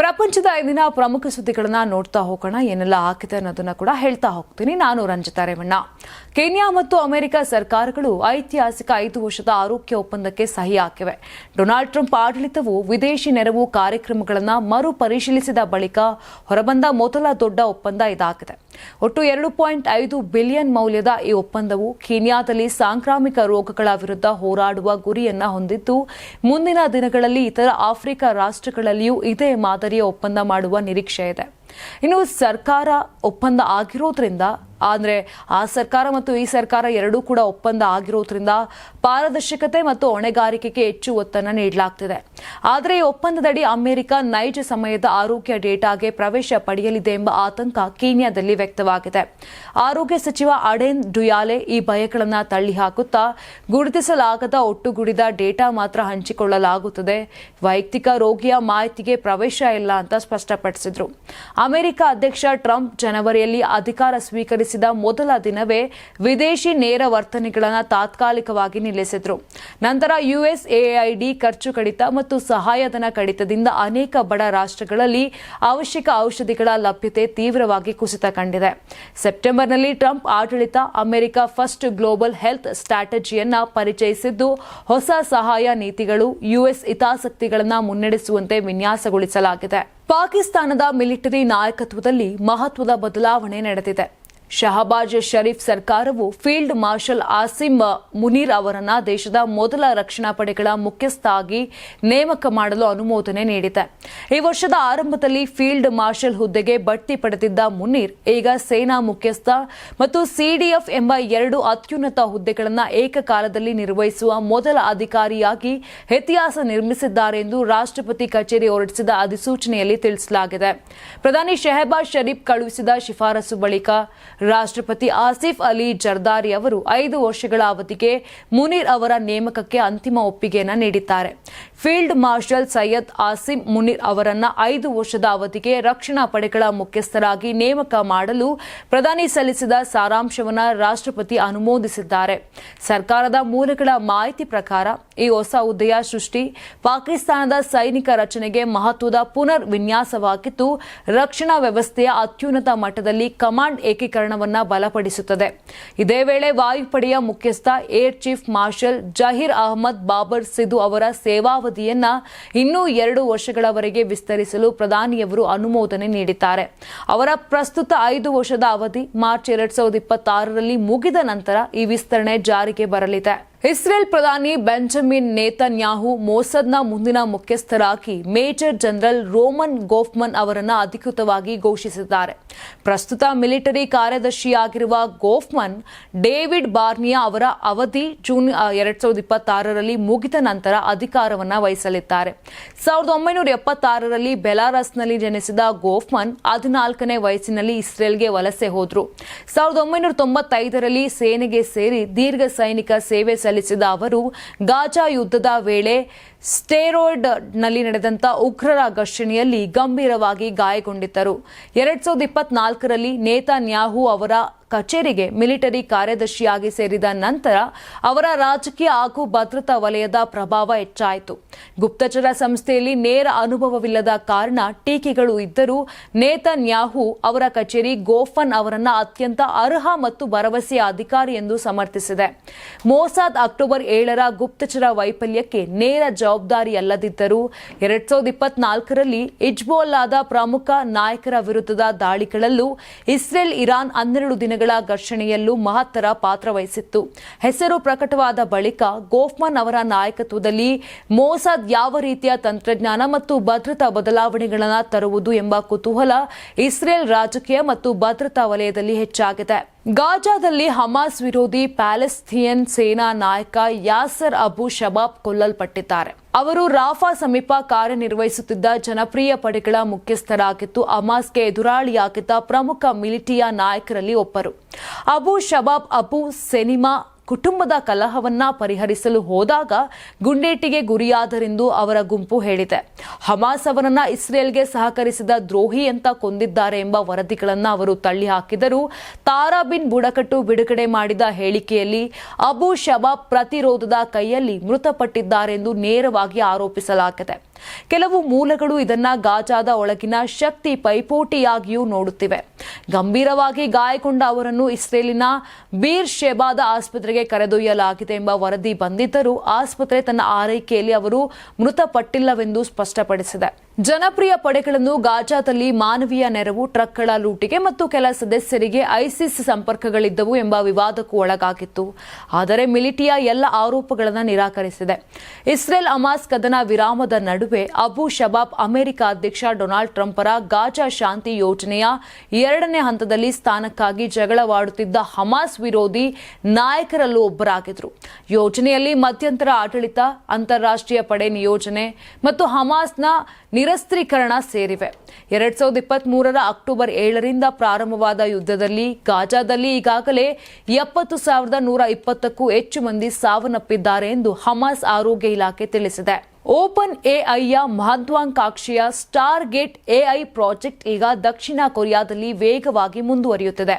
ಪ್ರಪಂಚದ ಐದಿನ ಪ್ರಮುಖ ಸುದ್ದಿಗಳನ್ನ ನೋಡ್ತಾ ಹೋಗೋಣ. ಏನೆಲ್ಲ ಹಾಕಿದೆ ಅನ್ನೋದನ್ನ ಕೂಡ ಹೇಳ್ತಾ ಹೋಗ್ತೀನಿ. ನಾನು ರಂಜಿತಾ ರೇವಣ್ಣ. ಕೆನ್ಯಾ ಮತ್ತು ಅಮೆರಿಕ ಸರ್ಕಾರಗಳು ಐತಿಹಾಸಿಕ ಐದು ವರ್ಷದ ಆರೋಗ್ಯ ಒಪ್ಪಂದಕ್ಕೆ ಸಹಿ ಹಾಕಿವೆ. ಡೊನಾಲ್ಡ್ ಟ್ರಂಪ್ ಆಡಳಿತವು ವಿದೇಶಿ ನೆರವು ಕಾರ್ಯಕ್ರಮಗಳನ್ನು ಮರು ಪರಿಶೀಲಿಸಿದ ಬಳಿಕ ಹೊರಬಂದ ಮೊದಲ ದೊಡ್ಡ ಒಪ್ಪಂದ ಇದಾಗಿದೆ. ಒಟ್ಟು ಎರಡು ಪಾಯಿಂಟ್ ಐದು ಬಿಲಿಯನ್ ಮೌಲ್ಯದ ಈ ಒಪ್ಪಂದವು ಕೀನ್ಯಾದಲ್ಲಿ ಸಾಂಕ್ರಾಮಿಕ ರೋಗಗಳ ವಿರುದ್ಧ ಹೋರಾಡುವ ಗುರಿಯನ್ನ ಹೊಂದಿದ್ದು, ಮುಂದಿನ ದಿನಗಳಲ್ಲಿ ಇತರ ಆಫ್ರಿಕಾ ರಾಷ್ಟ್ರಗಳಲ್ಲಿಯೂ ಇದೇ ಮಾದರಿಯ ಒಪ್ಪಂದ ಮಾಡುವ ನಿರೀಕ್ಷೆ ಇದೆ. ಇನ್ನು ಸರ್ಕಾರ ಒಪ್ಪಂದ ಆಗಿರೋದ್ರಿಂದ, ಅಂದರೆ ಆ ಸರ್ಕಾರ ಮತ್ತು ಈ ಸರ್ಕಾರ ಎರಡೂ ಕೂಡ ಒಪ್ಪಂದ ಆಗಿರೋದ್ರಿಂದ ಪಾರದರ್ಶಕತೆ ಮತ್ತು ಹೊಣೆಗಾರಿಕೆಗೆ ಹೆಚ್ಚು ಒತ್ತನ್ನು ನೀಡಲಾಗ್ತಿದೆ. ಆದರೆ ಈ ಒಪ್ಪಂದದಡಿ ಅಮೆರಿಕ ನೈಜ ಸಮಯದ ಆರೋಗ್ಯ ಡೇಟಾಗೆ ಪ್ರವೇಶ ಪಡೆಯಲಿದೆ ಎಂಬ ಆತಂಕ ಕೀನ್ಯಾದಲ್ಲಿ ವ್ಯಕ್ತವಾಗಿದೆ. ಆರೋಗ್ಯ ಸಚಿವ ಅಡೆನ್ ಡುಯಾಲೆ ಈ ಭಯಗಳನ್ನು ತಳ್ಳಿ ಹಾಕುತ್ತಾ ಗುರುತಿಸಲಾಗದ ಒಟ್ಟುಗೂಡಿದ ಡೇಟಾ ಮಾತ್ರ ಹಂಚಿಕೊಳ್ಳಲಾಗುತ್ತದೆ. ವೈಯಕ್ತಿಕ ರೋಗಿಯ ಮಾಹಿತಿಗೆ ಪ್ರವೇಶ ಇಲ್ಲ ಅಂತ ಸ್ಪಷ್ಟಪಡಿಸಿದ್ರು. ಅಮೆರಿಕ ಅಧ್ಯಕ್ಷ ಟ್ರಂಪ್ ಜನವರಿಯಲ್ಲಿ ಅಧಿಕಾರ ಸ್ವೀಕರಿಸಿದ ಮೊದಲ ದಿನವೇ ವಿದೇಶಿ ನೇರ ವರ್ತನೆಗಳನ್ನು ತಾತ್ಕಾಲಿಕವಾಗಿ ನಿಲ್ಲಿಸಿದ್ರು. ನಂತರ ಯುಎಸ್ಎಐಡಿ ಖರ್ಚು ಕಡಿತ ಮತ್ತು ಸಹಾಯಧನ ಕಡಿತದಿಂದ ಅನೇಕ ಬಡ ರಾಷ್ಟ್ರಗಳಲ್ಲಿ ಅವಶ್ಯಕ ಔಷಧಿಗಳ ಲಭ್ಯತೆ ತೀವ್ರವಾಗಿ ಕುಸಿತ ಕಂಡಿದೆ. ಸೆಪ್ಟೆಂಬರ್ನಲ್ಲಿ ಟ್ರಂಪ್ ಆಡಳಿತ ಅಮೆರಿಕ ಫಸ್ಟ್ ಗ್ಲೋಬಲ್ ಹೆಲ್ತ್ ಸ್ಟ್ರಾಟಜಿಯನ್ನ ಪರಿಚಯಿಸಿದ್ದು, ಹೊಸ ಸಹಾಯ ನೀತಿಗಳು ಯುಎಸ್ ಹಿತಾಸಕ್ತಿಗಳನ್ನು ಮುನ್ನಡೆಸುವಂತೆ ವಿನ್ಯಾಸಗೊಳಿಸಲಾಗಿದೆ. ಪಾಕಿಸ್ತಾನದ ಮಿಲಿಟರಿ ನಾಯಕತ್ವದಲ್ಲಿ ಮಹತ್ವದ ಬದಲಾವಣೆ ನಡೆದಿದೆ. ಶಹಬಾಜ್ ಷರೀಫ್ ಸರ್ಕಾರವು ಫೀಲ್ಡ್ ಮಾರ್ಷಲ್ ಆಸಿಮ್ ಮುನೀರ್ ಅವರನ್ನ ದೇಶದ ಮೊದಲ ರಕ್ಷಣಾ ಪಡೆಗಳ ಮುಖ್ಯಸ್ಥ ಆಗಿ ನೇಮಕ ಮಾಡಲು ಅನುಮೋದನೆ ನೀಡಿದೆ. ಈ ವರ್ಷದ ಆರಂಭದಲ್ಲಿ ಫೀಲ್ಡ್ ಮಾರ್ಷಲ್ ಹುದ್ದೆಗೆ ಬಡ್ತಿ ಪಡೆದಿದ್ದ ಮುನೀರ್ ಈಗ ಸೇನಾ ಮುಖ್ಯಸ್ಥ ಮತ್ತು ಸಿಡಿಎಫ್ ಎಂಬ ಎರಡು ಅತ್ಯುನ್ನತ ಹುದ್ದೆಗಳನ್ನು ಏಕಕಾಲದಲ್ಲಿ ನಿರ್ವಹಿಸುವ ಮೊದಲ ಅಧಿಕಾರಿಯಾಗಿ ಇತಿಹಾಸ ನಿರ್ಮಿಸಿದ್ದಾರೆ ಎಂದು ರಾಷ್ಟ್ರಪತಿ ಕಚೇರಿ ಹೊರಡಿಸಿದ ಅಧಿಸೂಚನೆಯಲ್ಲಿ ತಿಳಿಸಲಾಗಿದೆ. ಪ್ರಧಾನಿ ಶೆಹಬಾಜ್ ಷರೀಫ್ ಕಳುಹಿಸಿದ ಶಿಫಾರಸು ಬಳಿಕ ರಾಷ್ಟ್ರಪತಿ ಆಸಿಫ್ ಅಲಿ ಜರ್ದಾರಿ ಅವರು ಐದು ವರ್ಷಗಳ ಅವಧಿಗೆ ಮುನೀರ್ ಅವರ ನೇಮಕಕ್ಕೆ ಅಂತಿಮ ಒಪ್ಪಿಗೆಯನ್ನು ನೀಡಿದ್ದಾರೆ. ಫೀಲ್ಡ್ ಮಾರ್ಷಲ್ ಸೈಯದ್ ಆಸಿಮ್ ಮುನೀರ್ ಅವರನ್ನ ಐದು ವರ್ಷದ ಅವಧಿಗೆ ರಕ್ಷಣಾ ಪಡೆಗಳ ಮುಖ್ಯಸ್ಥರಾಗಿ ನೇಮಕ ಮಾಡಲು ಪ್ರಧಾನಿ ಸಲ್ಲಿಸಿದ ಸಾರಾಂಶವನ್ನು ರಾಷ್ಟ್ರಪತಿ ಅನುಮೋದಿಸಿದ್ದಾರೆ. ಸರ್ಕಾರದ ಮೂಲಗಳ ಮಾಹಿತಿ ಪ್ರಕಾರ ಈ ಹೊಸ ಹುದ್ದೆಯ ಸೃಷ್ಟಿ ಪಾಕಿಸ್ತಾನದ ಸೈನಿಕ ರಚನೆಗೆ ಮಹತ್ವದ ಪುನರ್ ವಿನ್ಯಾಸವಾಗಿದ್ದು, ರಕ್ಷಣಾ ವ್ಯವಸ್ಥೆಯ ಅತ್ಯುನ್ನತ ಮಟ್ಟದಲ್ಲಿ ಕಮಾಂಡ್ ಏಕೀಕರಣವನ್ನ ಬಲಪಡಿಸುತ್ತದೆ. ಇದೇ ವೇಳೆ ವಾಯುಪಡೆಯ ಮುಖ್ಯಸ್ಥ air chief marshal Zaheer Ahmed Babar Sidhu ಅವರ ಸೇವಾವಧಿಯನ್ನ ಇನ್ನೂ ಎರಡು ವರ್ಷಗಳವರೆಗೆ ವಿಸ್ತರಿಸಲು ಪ್ರಧಾನಿಯವರು ಅನುಮೋದನೆ ನೀಡಿದ್ದಾರೆ. ಅವರ ಪ್ರಸ್ತುತ ಐದು ವರ್ಷದ ಅವಧಿ ಮಾರ್ಚ್ ಎರಡ್ ಸಾವಿರದ ಇಪ್ಪತ್ತಾರರಲ್ಲಿ ಮುಗಿದ ನಂತರ ಈ ವಿಸ್ತರಣೆ ಜಾರಿಗೆ ಬರಲಿದೆ. ಇಸ್ರೇಲ್ ಪ್ರಧಾನಿ ಬೆಂಜಮಿನ್ ನೇತನ್ಯಾಹು ಮೋಸದ್ನ ಮುಂದಿನ ಮುಖ್ಯಸ್ಥರಾಗಿ ಮೇಜರ್ ಜನರಲ್ ರೋಮನ್ ಗೋಫ್ಮನ್ ಅವರನ್ನು ಅಧಿಕೃತವಾಗಿ ಘೋಷಿಸಿದ್ದಾರೆ. ಪ್ರಸ್ತುತ ಮಿಲಿಟರಿ ಕಾರ್ಯದರ್ಶಿಯಾಗಿರುವ ಗೋಫ್ಮನ್, ಡೇವಿಡ್ ಬಾರ್ನಿಯಾ ಅವರ ಅವಧಿ ಜೂನ್ ಎರಡ್ ಸಾವಿರದ ಇಪ್ಪತ್ತಾರರಲ್ಲಿ ಮುಗಿದ ನಂತರ ಅಧಿಕಾರವನ್ನು ವಹಿಸಲಿದ್ದಾರೆ. ಸಾವಿರದ ಒಂಬೈನೂರ ಎಪ್ಪತ್ತಾರರಲ್ಲಿ ಬೆಲಾರಸ್ನಲ್ಲಿ ಜನಿಸಿದ ಗೋಫ್ಮನ್ ಹದಿನಾಲ್ಕನೇ ವಯಸ್ಸಿನಲ್ಲಿ ಇಸ್ರೇಲ್ಗೆ ವಲಸೆ ಹೋದ್ರು. ಸಾವಿರದ ಒಂಬೈನೂರ ತೊಂಬತ್ತೈದರಲ್ಲಿ ಸೇನೆಗೆ ಸೇರಿ ದೀರ್ಘ ಸೈನಿಕ ಸೇವೆ ಸಲ್ಲಿಸಿದ ಅವರು, ಗಾಜಾ ಯುದ್ಧದ ವೇಳೆ ಸ್ಟೇರೋಯ್ಡ್ನಲ್ಲಿ ನಡೆದಂತ ಉಗ್ರರ ಘರ್ಷಣೆಯಲ್ಲಿ ಗಂಭೀರವಾಗಿ ಗಾಯಗೊಂಡಿದ್ದರು. ಎರಡ್ ಸಾವಿರದ ಇಪ್ಪತ್ನಾಲ್ಕರಲ್ಲಿ ನೇತಾನ್ಯಾಹು ಅವರ ಕಚೇರಿಗೆ ಮಿಲಿಟರಿ ಕಾರ್ಯದರ್ಶಿಯಾಗಿ ಸೇರಿದ ನಂತರ ಅವರ ರಾಜಕೀಯ ಹಾಗೂ ಭದ್ರತಾ ವಲಯದ ಪ್ರಭಾವ ಹೆಚ್ಚಾಯಿತು. ಗುಪ್ತಚರ ಸಂಸ್ಥೆಯಲ್ಲಿ ನೇರ ಅನುಭವವಿಲ್ಲದ ಕಾರಣ ಟೀಕೆಗಳು ಇದ್ದರೂ ನೇತನ್ಯಾಹು ಅವರ ಕಚೇರಿ ಗೋಫನ್ ಅವರನ್ನ ಅತ್ಯಂತ ಅರ್ಹ ಮತ್ತು ಭರವಸೆಯ ಅಧಿಕಾರಿ ಎಂದು ಸಮರ್ಥಿಸಿದೆ. ಮೋಸಾದ್ ಅಕ್ಟೋಬರ್ ಏಳರ ಗುಪ್ತಚರ ವೈಫಲ್ಯಕ್ಕೆ ನೇರ ಜವಾಬ್ದಾರಿಯಲ್ಲದಿದ್ದರೂ ಎರಡ್ ಸಾವಿರದ ಇಪ್ಪತ್ನಾಲ್ಕರಲ್ಲಿ ಇಜ್ಬೋಲ್ಲಾದ ಪ್ರಮುಖ ನಾಯಕರ ವಿರುದ್ಧದ ದಾಳಿಗಳಲ್ಲೂ ಇಸ್ರೇಲ್ ಇರಾನ್ ಹನ್ನೆರಡು ದಿನಗಳ ಘರ್ಷಣೆಯಲ್ಲೂ ಮಹತ್ತರ ಪಾತ್ರ ವಹಿಸಿತ್ತು. ಹೆಸರು ಪ್ರಕಟವಾದ ಬಳಿಕ ಗೋಫ್ಮನ್ ಅವರ ನಾಯಕತ್ವದಲ್ಲಿ ಮೋಸಾದ್ ಯಾವ ರೀತಿಯ ತಂತ್ರಜ್ಞಾನ ಮತ್ತು ಭದ್ರತಾ ಬದಲಾವಣೆಗಳನ್ನು ತರುವುದು ಎಂಬ ಕುತೂಹಲ ಇಸ್ರೇಲ್ ರಾಜಕೀಯ ಮತ್ತು ಭದ್ರತಾ ವಲಯದಲ್ಲಿ ಹೆಚ್ಚಾಗಿದೆ. ಗಾಜಾದಲ್ಲಿ ಹಮಾಸ್ ವಿರೋಧಿ ಪ್ಯಾಲೆಸ್ತೀನ್ ಸೇನಾ ನಾಯಕ ಯಾಸರ್ ಅಬು ಶಬಾಬ್ ಕೊಲ್ಲಲ್ಪಟ್ಟಿದ್ದಾರೆ. ಅವರು ರಾಫಾ ಸಮೀಪ ಕಾರ್ಯನಿರ್ವಹಿಸುತ್ತಿದ್ದ ಜನಪ್ರಿಯ ಪಡೆಗಳ ಮುಖ್ಯಸ್ಥರಾಗಿದ್ದು, ಹಮಾಸ್ಗೆ ಎದುರಾಳಿಯಾಗಿದ್ದ ಪ್ರಮುಖ ಮಿಲಿಟಿಯಾ ನಾಯಕರಲ್ಲಿ ಒಬ್ಬರು. ಅಬು ಶಬಾಬ್ ಅಬು ಸೆನಿಮಾ ಕುಟುಂಬದ ಕಲಹವನ್ನ ಪರಿಹರಿಸಲು ಹೋದಾಗ ಗುಂಡೇಟಿಗೆ ಗುರಿಯಾದರೆಂದು ಅವರ ಗುಂಪು ಹೇಳಿದೆ. ಹಮಾಸ್ ಅವರನ್ನ ಇಸ್ರೇಲ್ಗೆ ಸಹಕರಿಸಿದ ದ್ರೋಹಿ ಅಂತ ಕೊಂದಿದ್ದಾರೆ ಎಂಬ ವರದಿಗಳನ್ನು ಅವರು ತಳ್ಳಿ ಹಾಕಿದರು ತಾರಾಬಿನ್ ಬುಡಕಟ್ಟು ಬಿಡುಗಡೆ ಮಾಡಿದ ಹೇಳಿಕೆಯಲ್ಲಿ ಅಬು ಶಬಾಬ್ ಪ್ರತಿರೋಧದ ಕೈಯಲ್ಲಿ ಮೃತಪಟ್ಟಿದ್ದಾರೆಂದು ನೇರವಾಗಿ ಆರೋಪಿಸಲಾಗಿದೆ. ಕೆಲವು ಮೂಲಗಳು ಇದನ್ನ ಗಾಜಾದ ಒಳಗಿನ ಶಕ್ತಿ ಪೈಪೋಟಿಯಾಗಿಯೂ ನೋಡುತ್ತಿವೆ. ಗಂಭೀರವಾಗಿ ಗಾಯಗೊಂಡ ಅವರನ್ನು ಇಸ್ರೇಲಿನ ಬೀರ್ ಶೆಬಾದ ಆಸ್ಪತ್ರೆಗೆ ಕರೆದೊಯ್ಯಲಾಗಿದೆ ಎಂಬ ವರದಿ ಬಂದಿದ್ದರೂ ಆಸ್ಪತ್ರೆ ತನ್ನ ಆರೈಕೆಯಲ್ಲಿ ಅವರು ಮೃತಪಟ್ಟಿಲ್ಲವೆಂದು ಸ್ಪಷ್ಟಪಡಿಸಿದೆ. ಜನಪ್ರಿಯ ಪಡೆಗಳನ್ನು ಗಾಜಾದಲ್ಲಿ ಮಾನವೀಯ ನೆರವು, ಟ್ರಕ್ಗಳ ಲೂಟಿಗೆ ಮತ್ತು ಕೆಲ ಸದಸ್ಯರಿಗೆ ಐಸಿಸ್ ಸಂಪರ್ಕಗಳಿದ್ದವು ಎಂಬ ವಿವಾದಕ್ಕೂ ಒಳಗಾಗಿತ್ತು. ಆದರೆ ಮಿಲಿಟಿಯಾ ಎಲ್ಲ ಆರೋಪಗಳನ್ನು ನಿರಾಕರಿಸಿದೆ. ಇಸ್ರೇಲ್ ಅಮಾಸ್ ಕದನ ವಿರಾಮದ ನಡುವೆ ಅಬು ಶಬಾಬ್ ಅಮೆರಿಕ ಅಧ್ಯಕ್ಷ ಡೊನಾಲ್ಡ್ ಟ್ರಂಪರ ಗಾಜಾ ಶಾಂತಿ ಯೋಜನೆಯ ಎರಡನೇ ಹಂತದಲ್ಲಿ ಸ್ಥಾನಕ್ಕಾಗಿ ಜಗಳವಾಡುತ್ತಿದ್ದ ಹಮಾಸ್ ವಿರೋಧಿ ನಾಯಕರಲ್ಲೂ ಒಬ್ಬರಾಗಿದ್ದರು ಯೋಜನೆಯಲ್ಲಿ ಮಧ್ಯಂತರ ಆಡಳಿತ, ಅಂತಾರಾಷ್ಟ್ರೀಯ ಪಡೆ ನಿಯೋಜನೆ ಮತ್ತು ಹಮಾಸ್ನ ನಿರಸ್ತ್ರೀಕರಣ ಸೇರಿವೆ. ಎರಡ್ ಸಾವಿರದ ಇಪ್ಪತ್ತ್ ಮೂರರ ಅಕ್ಟೋಬರ್ ಏಳರಿಂದ ಪ್ರಾರಂಭವಾದ ಯುದ್ಧದಲ್ಲಿ ಗಾಜಾದಲ್ಲಿ ಈಗಾಗಲೇ ಎಪ್ಪತ್ತು ಸಾವಿರದ ನೂರ ಇಪ್ಪತ್ತಕ್ಕೂ ಹೆಚ್ಚು ಮಂದಿ ಸಾವನ್ನಪ್ಪಿದ್ದಾರೆ ಎಂದು ಹಮಾಸ್ ಆರೋಗ್ಯ ಇಲಾಖೆ ತಿಳಿಸಿದೆ. ಓಪನ್ ಎಐಯ ಮಹತ್ವಾಕಾಂಕ್ಷೆಯ ಸ್ಟಾರ್ ಗೇಟ್ ಎಐ ಪ್ರಾಜೆಕ್ಟ್ ಈಗ ದಕ್ಷಿಣ ಕೊರಿಯಾದಲ್ಲಿ ವೇಗವಾಗಿ ಮುಂದುವರಿಯುತ್ತಿದೆ.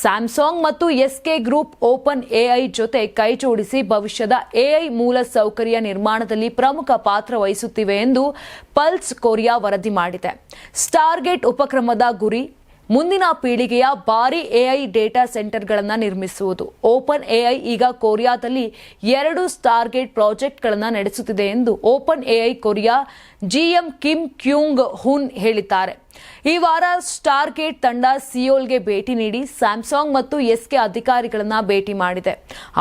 ಸ್ಯಾಮ್ಸಾಂಗ್ ಮತ್ತು ಎಸ್ಕೆ ಗ್ರೂಪ್ ಓಪನ್ ಎಐ ಜೊತೆ ಕೈಜೋಡಿಸಿ ಭವಿಷ್ಯದ ಎಐ ಮೂಲ ಸೌಕರ್ಯ ನಿರ್ಮಾಣದಲ್ಲಿ ಪ್ರಮುಖ ಪಾತ್ರ ವಹಿಸುತ್ತಿವೆ ಎಂದು ಪಲ್ಸ್ ಕೊರಿಯಾ ವರದಿ ಮಾಡಿದೆ. ಸ್ಟಾರ್ಗೇಟ್ ಉಪಕ್ರಮದ ಗುರಿ ಮುಂದಿನ ಪೀಳಿಗೆಯ ಭಾರಿ ಎಐ ಡೇಟಾ ಸೆಂಟರ್ಗಳನ್ನು ನಿರ್ಮಿಸುವುದು. ಓಪನ್ ಎಐ ಈಗ ಕೊರಿಯಾದಲ್ಲಿ ಎರಡು ಸ್ಟಾರ್ಗೇಟ್ ಪ್ರಾಜೆಕ್ಟ್ಗಳನ್ನು ನಡೆಸುತ್ತಿದೆ ಎಂದು Open AI Korea GM Kim Kyung Hun ಹೇಳಿದ್ದಾರೆ. ಈ ವಾರ ಸ್ಟಾರ್ಗೇಟ್ ತಂಡ ಸಿಯೋಲ್ಗೆ ಭೇಟಿ ನೀಡಿ ಸ್ಯಾಮ್ಸಾಂಗ್ ಮತ್ತು ಎಸ್ಕೆ ಅಧಿಕಾರಿಗಳನ್ನ ಭೇಟಿ ಮಾಡಿದೆ.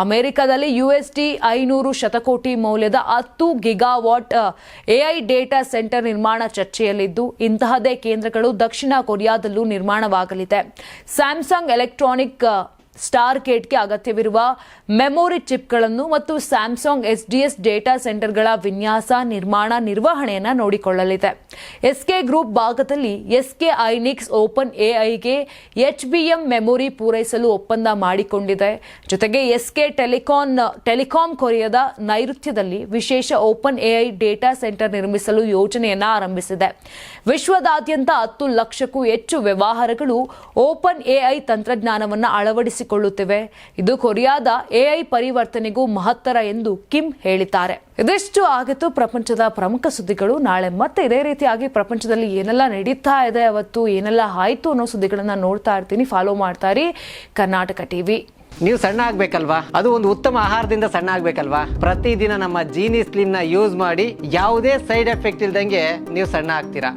ಅಮೆರಿಕದಲ್ಲಿ ಯುಎಸ್ಡಿ ಐನೂರು ಶತಕೋಟಿ ಮೌಲ್ಯದ ಹತ್ತು ಗಿಗಾವಾಟ್ ಎಐ ಡೇಟಾ ಸೆಂಟರ್ ನಿರ್ಮಾಣ ಚರ್ಚೆಯಲ್ಲಿದ್ದು ಇಂತಹದೇ ಕೇಂದ್ರಗಳು ದಕ್ಷಿಣ ಕೊರಿಯಾದಲ್ಲೂ ನಿರ್ಮಾಣವಾಗಲಿದೆ. ಸ್ಯಾಮ್ಸಂಗ್ ಎಲೆಕ್ಟ್ರಾನಿಕ್ ಸ್ಟಾರ್ ಕೇಟ್ಗೆ ಅಗತ್ಯವಿರುವ ಮೆಮೊರಿ ಚಿಪ್ಗಳನ್ನು ಮತ್ತು ಸ್ಯಾಮ್ಸಾಂಗ್ ಎಸ್ಡಿಎಸ್ ಡೇಟಾ ಸೆಂಟರ್ಗಳ ವಿನ್ಯಾಸ, ನಿರ್ಮಾಣ, ನಿರ್ವಹಣೆಯನ್ನು ನೋಡಿಕೊಳ್ಳಲಿದೆ. ಎಸ್ಕೆ ಗ್ರೂಪ್ ಭಾಗದಲ್ಲಿ ಎಸ್ಕೆ ಐನಿಕ್ಸ್ ಓಪನ್ ಎಐಗೆ ಎಚ್ಬಿಎಂ ಮೆಮೊರಿ ಪೂರೈಸಲು ಒಪ್ಪಂದ ಮಾಡಿಕೊಂಡಿದೆ. ಜೊತೆಗೆ ಎಸ್ಕೆ ಟೆಲಿಕಾನ್, ಟೆಲಿಕಾಂ ಕೊರಿಯಾದ ನೈಋತ್ಯದಲ್ಲಿ ವಿಶೇಷ ಓಪನ್ ಎಐ ಡೇಟಾ ಸೆಂಟರ್ ನಿರ್ಮಿಸಲು ಯೋಜನೆಯನ್ನು ಆರಂಭಿಸಿದೆ. ವಿಶ್ವದಾದ್ಯಂತ ಹತ್ತು ಲಕ್ಷಕ್ಕೂ ಹೆಚ್ಚು ವ್ಯವಹಾರಗಳು ಓಪನ್ ಎಐ ತಂತ್ರಜ್ಞಾನವನ್ನು ಅಳವಡಿಸಿಕೊಳ್ಳುತ್ತಿವೆ ಇದು ಕೊರಿಯಾದ ಎಐ ಪರಿವರ್ತನೆಗೂ ಮಹತ್ತರ ಎಂದು ಕಿಮ್ ಹೇಳಿದ್ದಾರೆ. ಇದಿಷ್ಟು ಆಗಿತ್ತು ಪ್ರಪಂಚದ ಪ್ರಮುಖ ಸುದ್ದಿಗಳು. ನಾಳೆ ಮತ್ತೆ ಇದೇ ರೀತಿಯಾಗಿ ಪ್ರಪಂಚದಲ್ಲಿ ಏನೆಲ್ಲ ನಡೀತಾ ಇದೆ, ಅವತ್ತು ಏನೆಲ್ಲ ಆಯ್ತು ಅನ್ನೋ ಸುದ್ದಿಗಳನ್ನ ನೋಡ್ತಾ ಇರ್ತೀನಿ. ಫಾಲೋ ಮಾಡ್ತಾ ಇರಿ ಕರ್ನಾಟಕ ಟಿವಿ. ನೀವು ಸಣ್ಣ ಆಗ್ಬೇಕಲ್ವಾ? ಅದು ಒಂದು ಉತ್ತಮ ಆಹಾರದಿಂದ ಸಣ್ಣ ಆಗ್ಬೇಕಲ್ವಾ? ಪ್ರತಿದಿನ ನಮ್ಮ ಜೀನಿ ಸ್ಲಿಮ್ನ ಯೂಸ್ ಮಾಡಿ ಯಾವುದೇ ಸೈಡ್ ಎಫೆಕ್ಟ್ ಇಲ್ದಂಗೆ ನೀವು ಸಣ್ಣ ಆಗ್ತೀರಾ?